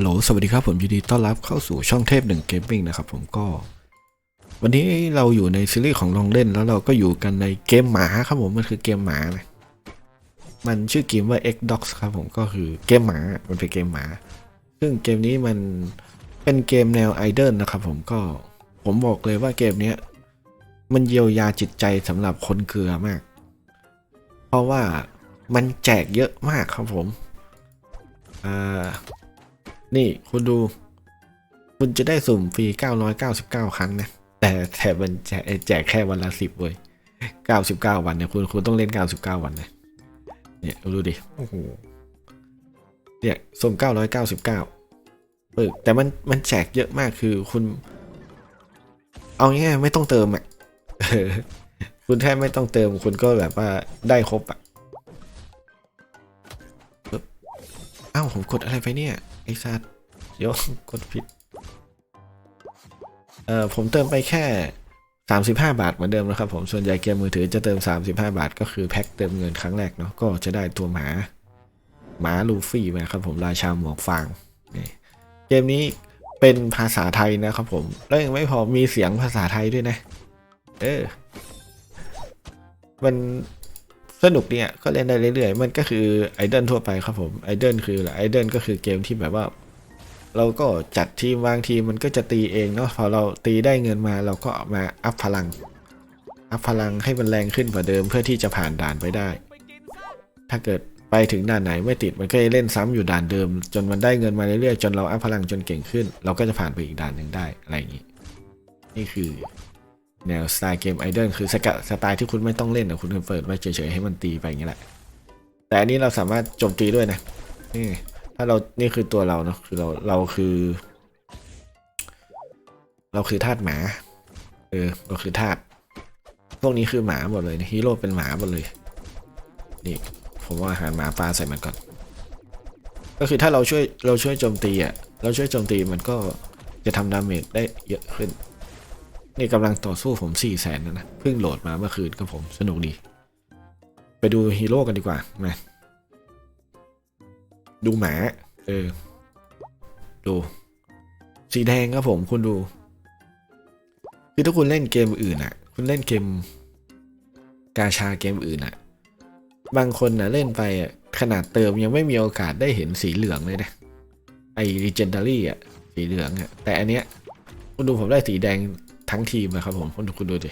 ฮัลโหล สวัสดีครับผมยินดีต้อนรับเข้าสู่ช่องเทพหนึ่งเกมมิ่งนะครับผมก็ วันนี้เราอยู่ในซีรีส์ของลองเล่นแล้วเราก็อยู่กันในเกมหมาครับผมมันคือเกมหมาเลยมันชื่อเกมว่า X Dogs ครับผมก็คือเกมหมามันเป็นเกมหมา ซึ่งเกมนี้มันเป็นเกมแนวไอดอลนะครับผมก็ผมบอกเลยว่าเกมนี้มันเยียวยาจิตใจสำหรับคนเกลือมาก เพราะว่ามันแจกเยอะมากครับผมอ่า นี่คุณดู คุณจะได้สุ่มฟรี 999 ครั้งนะ แต่แต่มันแจกแจกแค่วันละสิบเว้ย99 วันเนี่ยคุณคุณต้องเล่น 99 วันนะเนี่ยดูดิโอ้โหเนี่ยสุ่ม999เออแต่มันมันแจกเยอะมากคือคุณ เอาง่ายๆไม่ต้องเติมอะเออคุณแทบไม่ต้องเติมคุณก็แบบว่าได้ครบอะปึ๊บอ้าวผมกดอะไรไปเนี่ยไอ้สัตว์เดี๋ยวกดผิด เอ่อ ผมเติมไปแค่ 35 บาทเหมือนเดิมนะครับผม ส่วนใหญ่เกมมือถือจะเติม 35 บาท ก็คือแพ็คเติมเงินครั้งแรกเนาะ ก็จะได้ตัวหมา หมาลูฟี่มาครับผมราชาหมวกฟางนี่เกมนี้เป็นภาษาไทยนะครับผม แล้วยังไม่พอมีเสียงภาษาไทยด้วยนะ เออ มัน สนุกเนี่ยก็เล่นได้เรื่อยๆ มันก็คือไอเดนทั่วไปครับผมไอเดนคืออะไรไอเดนก็คือเกมที่แบบว่า เราก็จัดทีมวางทีมมันก็จะตีเองเนาะพอเราตีได้เงินมาเราก็มาอัพพลัง อัพพลังให้มันแรงขึ้นกว่าเดิมเพื่อที่จะผ่านด่านไปได้ ถ้าเกิดไปถึงด่านไหนไม่ติดมันก็จะเล่นซ้ำอยู่ด่านเดิม จนมันได้เงินมาเรื่อยๆจนเราอัพพลังจนเก่งขึ้น เราก็จะผ่านไปอีกด่านหนึ่งได้อะไรอย่างนี้นี่คือ แนวสไตล์เกมไอเดนคือสกสไตล์ที่คุณไม่ต้องเล่นนะคุณเปิดไว้เฉยๆให้มันตีไปอย่างนี้แหละ แต่อันนี้เราสามารถโจมตีด้วยนะนี่ถ้าเรานี่คือตัวเราเนาะคือเราเราคือ เราคือทาสหมา เออเราคือทาสพวกนี้คือหมาหมดเลยนะฮีโร่เป็นหมาหมดเลยนี่ผมว่าอาหารหมาปลาใส่มันก่อน ก็คือถ้าเราช่วยเราช่วยโจมตีอะเราช่วยโจมตีมันก็จะทำดาเมจได้เยอะขึ้น นี่กำลังต่อสู้ผมสี่แสนนะนะเพิ่งโหลดมาเมื่อคืนกับผมสนุกดี ไปดูฮีโร่กันดีกว่ามาดูหมา เออ ดู สีแดงครับผมคุณดู คือถ้าคุณเล่นเกมอื่นอะ คุณเล่นเกม กาชาเกมอื่นอะ บางคนนะเล่นไปอะขนาดเติมยังไม่มีโอกาสได้เห็นสีเหลืองเลยนะ ไอ้ legendary อะ สีเหลืองอะ แต่อันเนี้ย คุณดูผมได้สีแดง ทั้งทีมนะครับผมคุณดูคุณดูดิ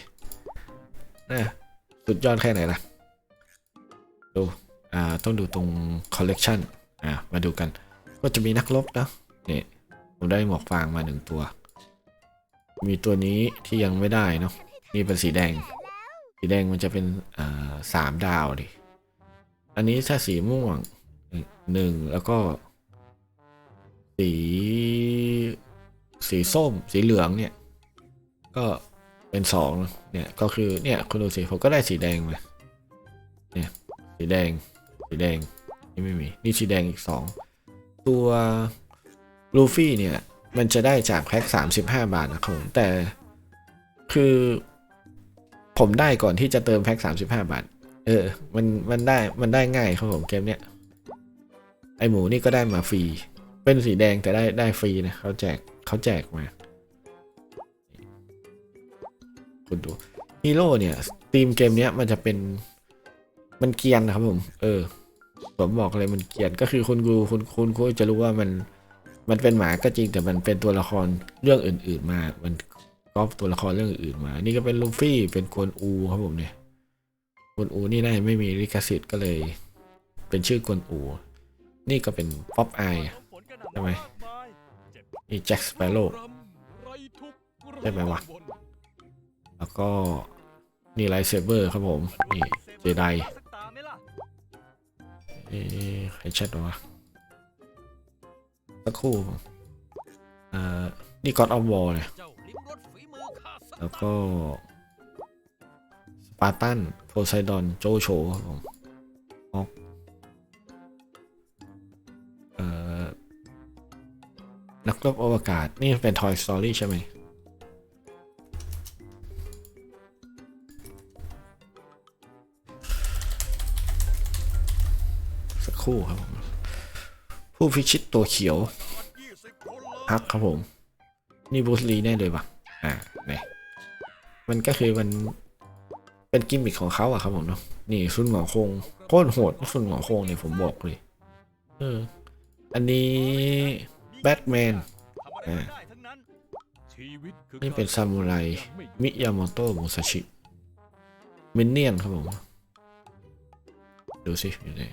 นะสุดยอดแค่ไหนล่ะ ดูอ่าต้องดูตรง collection อะมาดูกัน ก็จะมีนักรบนะนี่ผมได้หมวกฟางมาหนึ่งตัว มีตัวนี้ที่ยังไม่ได้เนาะนี่เป็นสีแดง สีแดงมันจะเป็นอ่าสามดาวดิอันนี้ถ้าสีม่วงหนึ่งแล้วก็ สี สีส้ม สีเหลืองเนี่ย ก็เป็นสองเนี่ยก็คือเนี่ยคุณดูสิผมก็ได้สีแดงมาเนี่ยสีแดงสีแดงนี่ไม่มีนี่สีแดงอีกสองตัวลูฟี่เนี่ยมันจะได้จากแพ็คสามสิบห้าบาทนะครับผมแต่คือผมได้ก่อนที่จะเติมแพ็คสามสิบห้าบาท เออ มัน มันได้ มันได้ง่ายครับผมเกมเนี้ย ไอหมูนี่ก็ได้มาฟรี เป็นสีแดงแต่ได้ได้ฟรีนะเขาแจกเขาแจกมา คุณดูฮีโร่เนี่ยทีมเกมเนี้ยมันจะเป็นมันเกียนนะครับผม เออ ผมบอกเลยมันเกียดก็คือคุณกูคุณคุณคุณจะรู้ว่ามันมันเป็นหมาก็จริงแต่มันเป็นตัวละครเรื่องอื่น ๆมา มันก๊อปตัวละครเรื่องอื่นมา นี่ก็เป็นลูฟี่เป็นกวนอูครับผมเนี่ยกวนอูนี่น่าจะไม่มีลิขสิทธิ์ก็เลย เป็นชื่อกวนอู นี่ก็เป็นป๊อปไอใช่ไหมนี่แจ็คสเปโร่ใช่ไหมวะ แล้วก็นี่ไลท์เซเบอร์ครับผม นี่เจไดเอ๊ใครแชทวะสักครู่อ่านี่กอดออฟวอลเลยแล้วก็สปาร์ตันโพไซดอนโจโฉครับผมออกเอ่อนักรบอวกาศ นี่เป็น Toy Story ใช่ไหม ครู่ครับผมผู้พิชิตตัวเขียวฮักครับผม นี่บูสลีแน่เลยปะอ่าเนี่ยมันก็คือมันเป็นกิมมิคของเขาอะครับผมเนาะนี่ซุนหงอคงโคตรโหดซุนหงอคงเนี่ยผมบอกเลยเอออันนี้แบทแมนอ่านี่เป็นซามูไรมิยาโมโตะมุซาชิมินเนียนครับผม ดูสิอยู่ไหน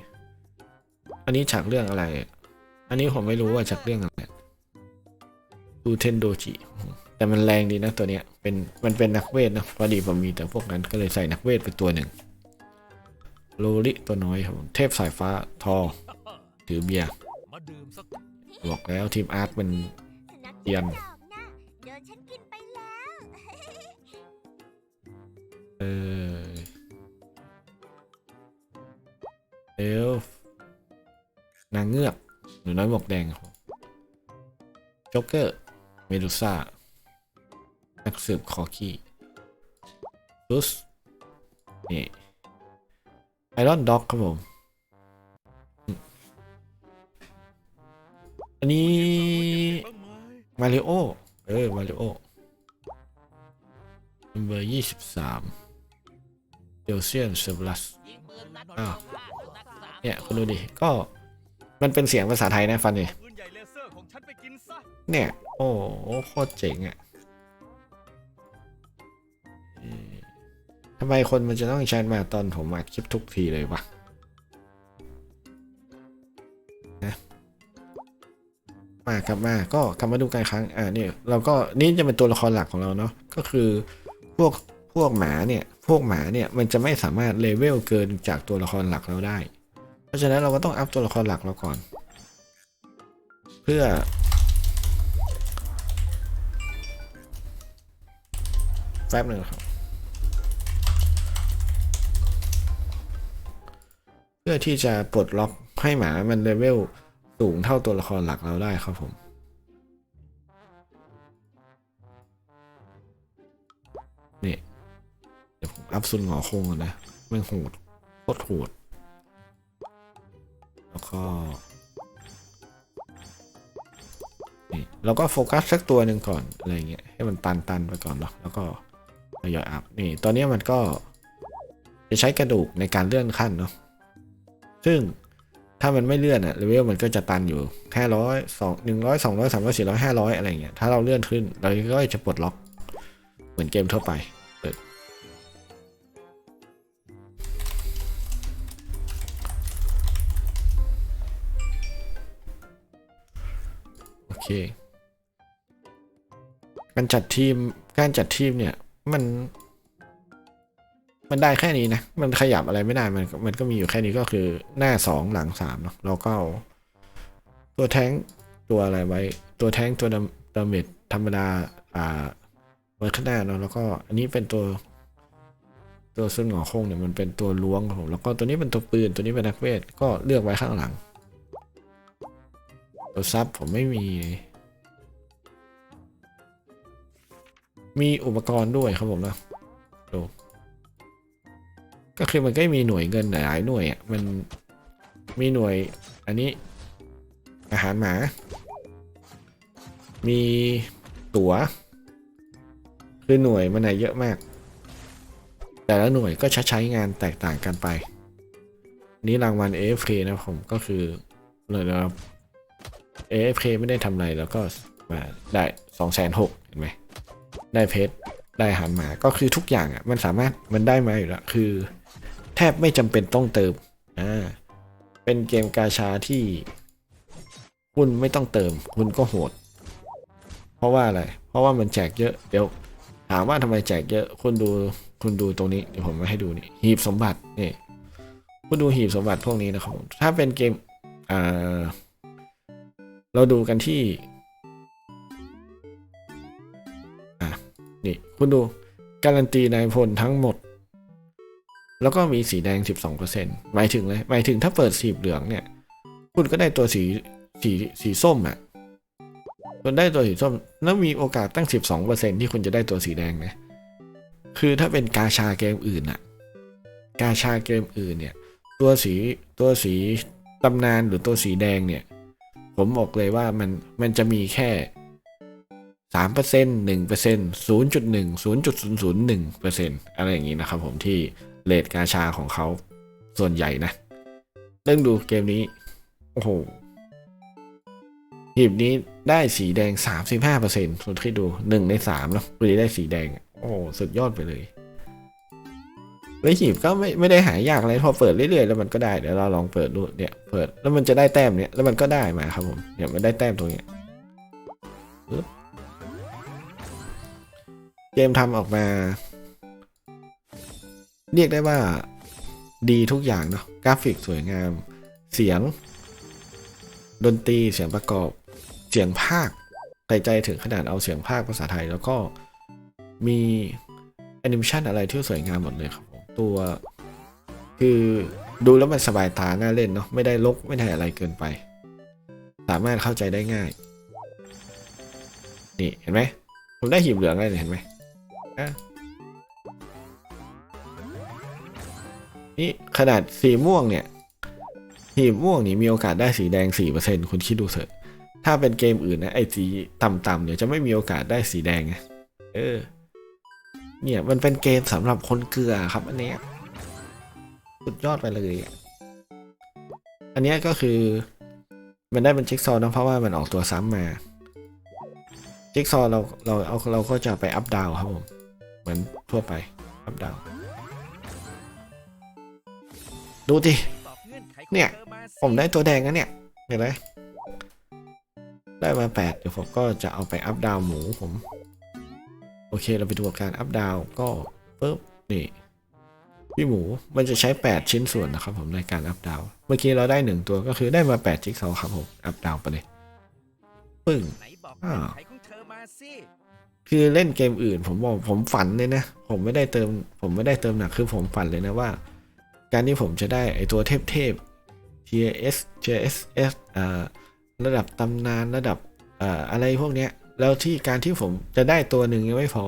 อันนี้ฉากเรื่องอะไร อันนี้ผมไม่รู้ว่าฉากเรื่องอะไรดูเทนโดจิ แต่มันแรงดีนะตัวเนี้ย เป็นมันเป็นนักเวทนะพอดีผมมีแต่พวกนั้นก็เลยใส่นักเวทไปตัวหนึ่งโลลิตัวน้อยครับเทพสายฟ้าทอถือเบียร์บอกแล้วทีมอาร์ตมันเยียน กแดงครับผมโจ๊กเกอร์ เมดูซ่า นักสืบคอคีซุสนี่ไอรอนด็อกครับผม อันนี้มมาริโอ เออ มาริโอเบอร์ยี่สิบสามเดลเซียนเซอร์บลัสอ้าวเนี่ย คุณดูดิ ก็ มันเป็นเสียงภาษาไทยนะฟังดิปืนใหญ่เนี่ย โอ้โหโคตรเจ๋งอะ่ะทำไมคนมันจะต้องแชทมาตอนผมอัดคลิปทุกทีเลยวะมาครับมาก็กลับมาดูกันครั้งอ่าเนี่ยเราก็นี่จะเป็นตัวละครหลักของเราเนาะก็คือพวกพวกหมาเนี่ยพวกหมาเนี่ยมันจะไม่สามารถเลเวลเกินจากตัวละครหลักเราได้ ราะฉะนั้นเราก็ต้องอัพตัวละครหลักเราก่อน เพื่อ แป๊บหนึ่งครับ เพื่อที่จะปลดล็อกให้หมามันเลเวลสูงเท่าตัวละครหลักเราได้ครับผมนี่เดี๋ยวผมอัพซุนหงอคงก่อนนะแม่โหดโคตรโหด แล้วก็นี่เราก็โฟกัสสักตัวหนึ่งก่อนอะไรเงี้ยให้มันตันตันไปก่อนเนาะแล้วก็ทยอยอัพนี่ตอนนี้มันก็จะใช้กระดูกในการเลื่อนขั้นเนาะซึ่งถ้ามันไม่เลื่อนอะเลเวลมันก็จะตันอยู่แค่ร้อยสองหนึ่งร้อยสองร้อยสามร้อยสี่ร้อยห้าร้อยอะไรเงี้ยถ้าเราเลื่อนขึ้นเราก็จะปลดล็อกเหมือนเกมทั่วไป เค การจัดทีม การจัดทีมเนี่ย มัน มันได้แค่นี้นะ มันขยับอะไรไม่ได้ มัน มันก็มีอยู่แค่นี้ก็คือหน้าสองหลังสามเนาะ เราก็เอาตัวแท้งตัวอะไรไว้ ตัวแท้งตัวดาเมจธรรมดา อ่าไว้ข้างหน้าเนาะ แล้วก็อันนี้เป็นตัวตัวซึ่งหงอคงเนี่ยมันเป็นตัวล้วงครับผมแล้วก็ตัวนี้เป็นตัวปืนตัวนี้เป็นนักเวทก็เลือกไว้ข้างหลัง ตัวซับผมไม่มี มีอุปกรณ์ด้วยครับผมนะดูก็คือมันก็มีหน่วยเงินหลายหน่วยอะมันมีหน่วย อันนี้ อาหารหมา มีตั๋ว คือหน่วยมันไหนเยอะมาก แต่ละหน่วยก็ใช้งานแตกต่างกันไป นี่รางวัล AFK นะผมก็คือเลยนะครับ AFK ไม่ได้ทำอะไรแล้วก็มาได้สองแสนหกเห็นไหมได้เพชรได้อาหารหมาก็คือทุกอย่างอะมันสามารถมันได้มาอยู่แล้วคือ แทบไม่จำเป็นต้องเติมอ่าเป็นเกมกาชาที่คุณไม่ต้องเติม คุณก็โหด เพราะว่าอะไร เพราะว่ามันแจกเยอะเดี๋ยวถามว่าทำไมแจกเยอะ คุณดูคุณดูตรงนี้เดี๋ยวผมมาให้ดูนี่หีบสมบัตินี่คุณดูหีบสมบัติพวกนี้นะครับถ้าเป็นเกมอ่า เราดูกันที่อะนี่คุณดูการันตีนายพลทั้งหมด แล้วก็มีสีแดง 12%หมายถึงเลยหมายถึงถ้าเปิดสีเหลืองเนี่ย คุณก็ได้ตัวสีสีสีส้มอะ่ะคุณได้ตัวสีส้มแล้วมีโอกาสตั้ง 12%ที่คุณจะได้ตัวสีแดงนะคือถ้าเป็นกาชาเกมอื่นอะกาชาเกมอื่นเนี่ย ตัวสีตัวสีตำนานหรือตัวสีแดงเนี่ย ผมบอกเลยว่ามันมันจะมีแค่สามเปอร์เซ็นต์หนึ่งเปอร์เซ็นต์ศูนย์จุดหนึ่งศูนย์จุดศูนย์ศูนย์หนึ่งเปอร์เซ็นต์อะไรอย่างนี้นะครับผมที่เลทกาชาของเขาส่วนใหญ่นะเรื่องดูเกมนี้ โอ้โหหีบนี้ได้สีแดงสามสิบห้าเปอร์เซ็นต์คุณคิดดูหนึ่งในสามแล้วคุณได้สีแดง โอ้โห สุดยอดไปเลย แล้หีบก็ไม่ไม่ได้หายากอะไรพอเปิดเรื่อยๆแล้วมันก็ได้เดี๋ยวเราลองเปิดดูเนี่ยเปิดแล้วมันจะได้แต้มเนี่ยแล้วมันก็ได้มาครับผมเนี่ยมันได้แต้มตรงเนี้ยเกมทำออกมา เรียกได้ว่าดีทุกอย่างเนาะกราฟิกสวยงาม เสียง ดนตรีเสียงประกอบเสียงภาคใส่ใจถึงขนาดเอาเสียงภาคภาษาไทย แล้วก็มีแอนิเมชันอะไรที่สวยงามหมดเลยครับ ตัว คือดูแล้วมันสบายตาน่าเล่นเนาะไม่ได้ลกไม่ได้อะไรเกินไป สามารถเข้าใจได้ง่าย นี่เห็นไหมผมได้หีบเหลืองเนี่ยเห็นไหมนี่ขนาดสีม่วงเนี่ยสีบม่วงนี่มีโอกาสได้สีแดงสี่เปอร์เซ็นคุณคิดดูเถอะ ถ้าเป็นเกมอื่นนะไอ้สีต่ำๆเนี่ยจะไม่มีโอกาสได้สีแดงไงเออ เนี่ยมันเป็นเกมสำหรับคนเกลือครับ อันนี้สุดยอดไปเลย อันนี้ก็คือ มันได้เป็นจิ๊กซอว์นะเพราะว่ามันออกตัวซ้ำมาจิ๊กซอว์เราเราเอาเราก็จะไปอัพดาวครับผมเหมือนทั่วไปอัพดาวดูดิตอบเงื่อนไขของเนี่ย ผมได้ตัวแดงนะเนี่ยเห็นไหมได้มาแปดเดี๋ยวผมก็จะเอาไปอัพดาวหมูผม อเคเราไปดูการอัพดาวก็ปุ๊บนี่พี่หมูมันจะใช้ 8 ชิ้นส่วนนะครับผมในการอัพดาว เมื่อกี้เราได้หนึ่งตัวก็คือได้มา 8 จิ๊กซอว์ครับผม อัพดาวไปเลย ปึ้งไหนบอกอ้าวเงื่อนไขของเธอมาสิคือเล่นเกมอื่น ผมบอกผมฝันเลยนะ ผมไม่ได้เติม ผมไม่ได้เติมหนักคือผมฝันเลยนะว่า การที่ผมจะได้ไอตัวเทพเทพ TS JSS อ่าระดับตำนานระดับอ่าอะไรพวกเนี้ย แล้วที่การที่ผมจะได้ตัวหนึ่งยังไม่พอ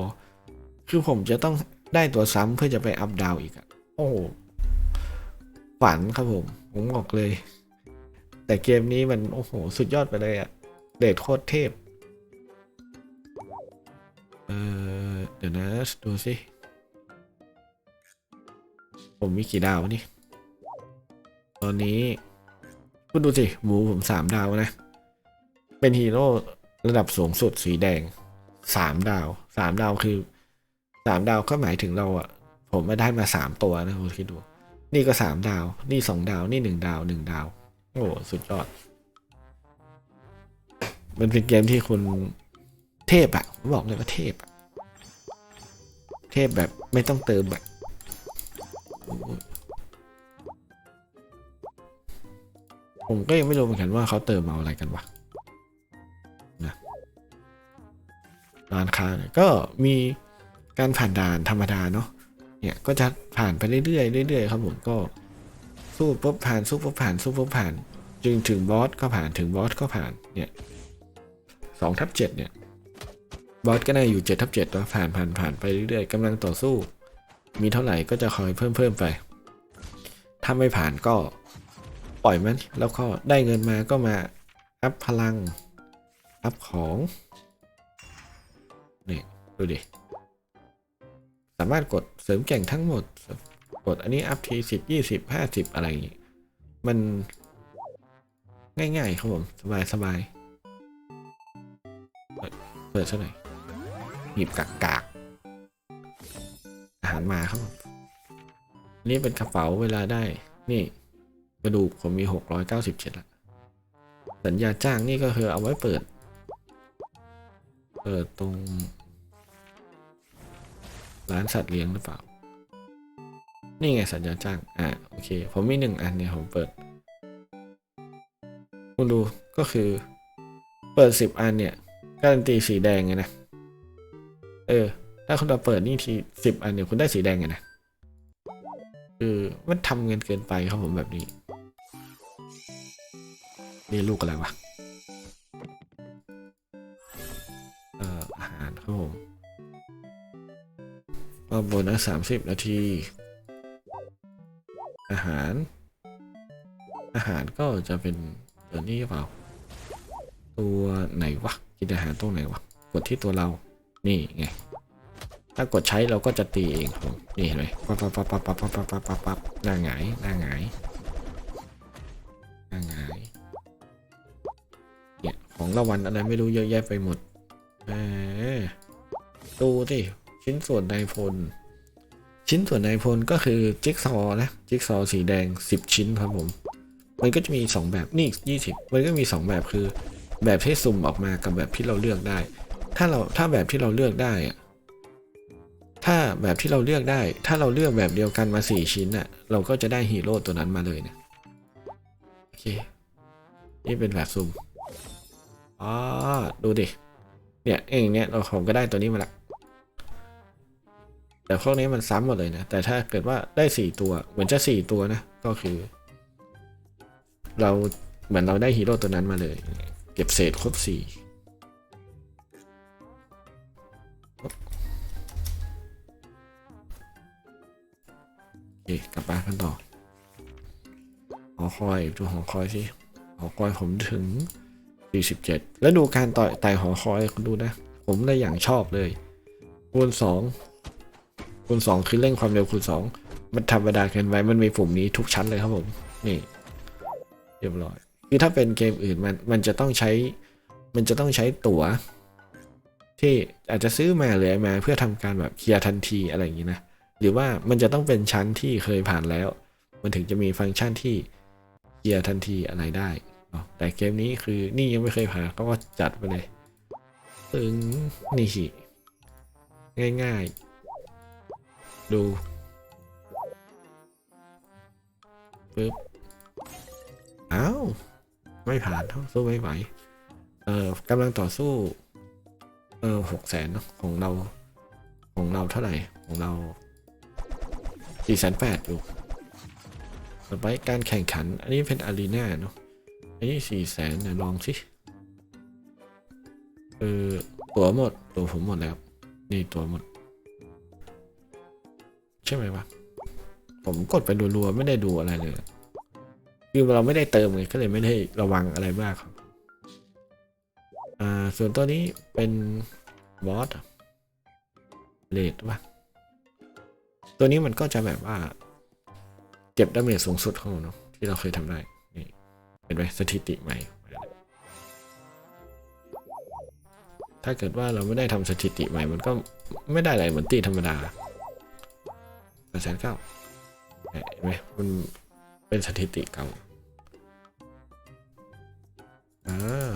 คือผมจะต้องได้ตัวซ้ำเพื่อจะไปอัพดาวอีกอะโอ้โหฝันครับผม ผมบอกเลย แต่เกมนี้มันโอ้โห สุดยอดไปเลยอะเดทโคตรเทพ เออเดี๋ยวนะดูสิ ผมมีกี่ดาวนี่ ตอนนี้ คุณดูสิหมูผมสามดาวนะ เป็นฮีโร่ ระดับสูงสุดสีแดงสามดาวสามดาวคือสามดาวก็หมายถึงเราอะผมมาได้มาสามตัวนะคุณคิดดู นี่ก็สามดาว นี่สองดาว นี่หนึ่งดาวหนึ่งดาว โอ้สุดยอด มันเป็นเกมที่คุณเทพอะผมบอกเลยว่าเทพเทพแบบไม่ต้องเติมอะโอ้โหผมก็ยังไม่รู้เหมือนกันว่าเขาเติมเอาอะไรกันวะ ร้านค้าเนี่ยก็มีการผ่านด่านธรรมดาเนาะเนี่ยก็จะผ่านไปเรื่อยๆเรื่อยๆครับผมก็สู้ปุ๊บผ่านสู้ปุ๊บผ่านสู้ปุ๊บผ่าน จึงถึงบอสก็ผ่านถึงบอสก็ผ่านเนี่ยสองทับเจ็ดเนี่ยบอสก็น่าอยู่เจ็ดทับเจ็ดตัวผ่านผ่านผ่านไปเรื่อยๆกำลังต่อสู้ มีเท่าไหร่ก็จะคอยเพิ่มเพิ่มไป ถ้าไม่ผ่านก็ปล่อยมัน แล้วก็ได้เงินมาก็มาอัพพลัง อัพของ ดูดิ สามารถกดเสริมแก่งทั้งหมด กดอันนี้อัพทีสิบยี่สิบห้าสิบอะไรอย่างงี้ มันง่ายๆครับผม สบายสบายเปิดเปิดซะหน่อยหยิบกากกากอาหารมาครับผมอันนี่เป็นกระเป๋าเวลาได้ นี่ กระดูกผมมีหกร้อยเก้าสิบเจ็ดละ สัญญาจ้างนี่ก็คือเอาไว้เปิด เปิดตรง ร้านสัตว์เลี้ยงหรือเปล่า นี่ไงสัญญาจ้าง อ่าโอเค ผมมีหนึ่งอันเนี่ยผมเปิด คุณดูก็คือ เปิดสิบอันเนี่ยการันตีสีแดงไงนะ เออ ถ้าคุณเราเปิดนี่ทีสิบอันเนี่ยคุณได้สีแดงไงนะคือมันทำเงินเกินไปครับผมแบบนี้ นี่ลูกอะไรวะ เอ่ออาหารครับผม มาโบนัสสามสิบนาที อาหาร อาหารก็จะเป็นเดี๋ยวนี้เปล่า ตัวไหนวะ กินอาหารตรงไหนวะ กดที่ตัวเรา นี่ไง ถ้ากดใช้เราก็จะตีเองผมนี่เห็นไหมปั๊บปั๊บปั๊บปั๊บปั๊บปั๊บปั๊บปั๊บปั๊บหน้าหงายหน้าหงายหน้าหงายเนี่ยของรางวัลอะไรไม่รู้เยอะแยะไปหมด เออดูสิ ชิ้นส่วนไดโฟนชิ้นส่วนไดโฟนก็คือจิ๊กซอว์นะจิ๊กซอว์สีแดง 10 ชิ้นครับผม มันก็จะมี 2 แบบนี่ยี่สิบมันก็มี 2 แบบคือ แบบที่สุ่มออกมากับแบบที่เราเลือกได้ ถ้าเราถ้าแบบที่เราเลือกได้อะถ้าแบบที่เราเลือกได้ ถ้าเราเลือกแบบเดียวกันมาสี่ชิ้นน่ะ เราก็จะได้ฮีโร่ตัวนั้นมาเลยเนี่ยโอเค นี่เป็นแบบสุ่มอ๋อดูดิ เนี่ยเองเนี่ยเราผมก็ได้ตัวนี้มาละ แต่พวกนี้มันซ้ำหมดเลยนะ แต่ถ้าเกิดว่าได้สี่ตัว เหมือนจะสี่ตัวนะ ก็คือ เราเหมือนเราได้ฮีโร่ตัวนั้นมาเลย เก็บเศษครบสี่โอเคกลับบ้านกันต่อหอคอยดูหอคอยสิหอคอยผมถึง 47 แล้วดูการต่อยไต่หอคอยคุณดูนะ ผมได้อย่างชอบเลยคูณ2 คูณ2คือเร่งความเร็วคูณ2มันธรรมดาเกินไปมันมีปุ่มนี้ทุกชั้นเลยครับผม นี่เรียบร้อย คือถ้าเป็นเกมอื่นมันมันจะต้องใช้ มันจะต้องใช้ตั๋ว ที่อาจจะซื้อมาหรืออะไรมาเพื่อทำการแบบเคลียร์ทันทีอะไรอย่างนี้นะ หรือว่ามันจะต้องเป็นชั้นที่เคยผ่านแล้ว มันถึงจะมีฟังก์ชันที่เคลียร์ทันทีอะไรได้แต่เกมนี้คือนี่ยังไม่เคยผ่านเขาก็จัดไปเลย ตึงนี่สิง่ายๆ ดูปึ๊บอ้าว ไม่ผ่านเท่าสู้ไม่ไหว เอ่อกำลังต่อสู้ เออหกแสนของเรา ของเราเท่าไหร่ ของเราสี่แสนแปดอยู่ต่อไปการแข่งขัน อันนี้เป็นอารีนาเนาะ อันนี้สี่แสนเนี่ยลองสิเออตัวหมดตัวผมหมดแล้ว นี่ตัวหมด ใช่ไหมวะผมกดไปรัวๆไม่ได้ดูอะไรเลยคือเราไม่ได้เติมไงก็เลยไม่ได้ระวังอะไรมากครับ อ่า ส่วนตัวนี้เป็นบอสเลดวะตัวนี้มันก็จะแบบว่า เก็บดาเมจสูงสุดของเราเนาะที่เราเคยทำได้ นี่เห็นไหมสถิติใหม่ ถ้าเกิดว่าเราไม่ได้ทำสถิติใหม่ มันก็ไม่ได้อะไรเหมือนตีธรรมดา แสนเก้าเห็นไหมมันเป็นสถิติเก่าอ่า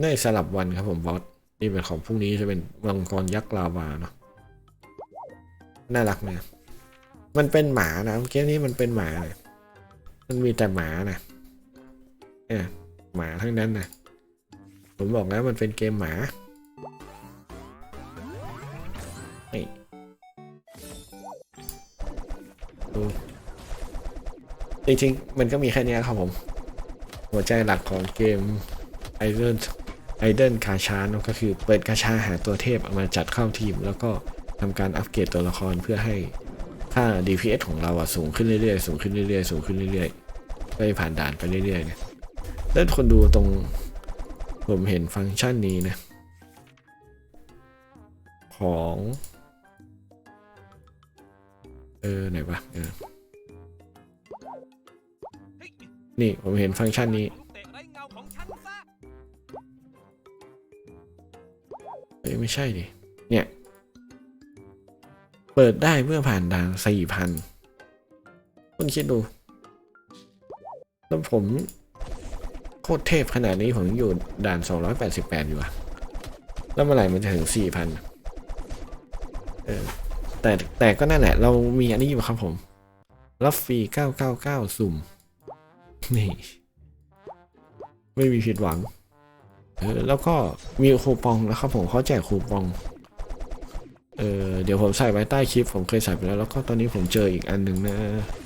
ในสลับวันครับผมบอสนี่เป็นของพรุ่งนี้จะเป็นมังกรยักษ์ลาวาเนาะน่ารักไหมมันเป็นหมานะเกมนี้มันเป็นหมาเลยมันมีแต่หมานะเนี่ยหมาทั้งนั้นนะผมบอกแล้วมันเป็นเกมหมา จริงๆ มันก็มีแค่นี้ครับผม หัวใจหลักของเกมไอเดนไอเดนคาชาเนอะก็คือเปิดกาชาหาตัวเทพเอามาจัดเข้าทีม แล้วก็ทำการอัปเกรดตัวละครเพื่อให้ค่า DPS ของเราอะสูงขึ้นเรื่อยๆ สูงขึ้นเรื่อยๆ สูงขึ้นเรื่อยๆ ไปผ่านด่านไปเรื่อยๆเนี่ยแล้วคนดูตรงผมเห็นฟังก์ชันนี้นะ ของ เออ ไหนวะเออ นี่ผมเห็นฟังก์ชันนี้เตะไร้เงาของฉันซะเอ้ยไม่ใช่ดิ เนี่ย เปิดได้เมื่อผ่านด่านสี่พันคุณคิดดู แล้วผมโคตรเทพขนาดนี้ผมอยู่ด่าน 288 อยู่อะแล้วเมื่อไหร่มันจะถึง 4,000 เออ แต่แต่ก็นั่นแหละ เรามีอันนี้อยู่ครับผม รับฟรี 999 สุ่ม นี่ ไม่มีผิดหวัง เออแล้วก็มีคูปองนะครับผมเขาแจกคูปอง เออเดี๋ยวผมใส่ไว้ใต้คลิป ผมเคยใส่ไปแล้ว แล้วก็ตอนนี้ผมเจออีกอันหนึ่งนะ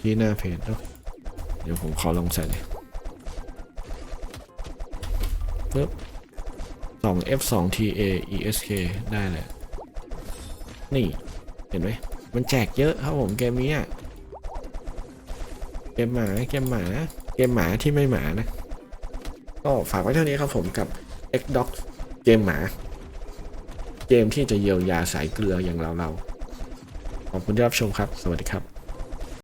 ที่หน้าเพจเนอะเดี๋ยวผมขอลองใส่เลยปึ๊บสอง F สอง TA ESK ได้เลย นี่ เห็นไหม มันแจกเยอะครับผมเกมนี้อะเกมหมา เกมหมา เกมหมาที่ไม่หมานะ ก็ฝากไว้เท่านี้ครับผมกับ X Doc เกมหมา เกมที่จะเยียวยาสายเกลืออย่างเราเราขอบคุณที่รับชมครับ สวัสดีครับ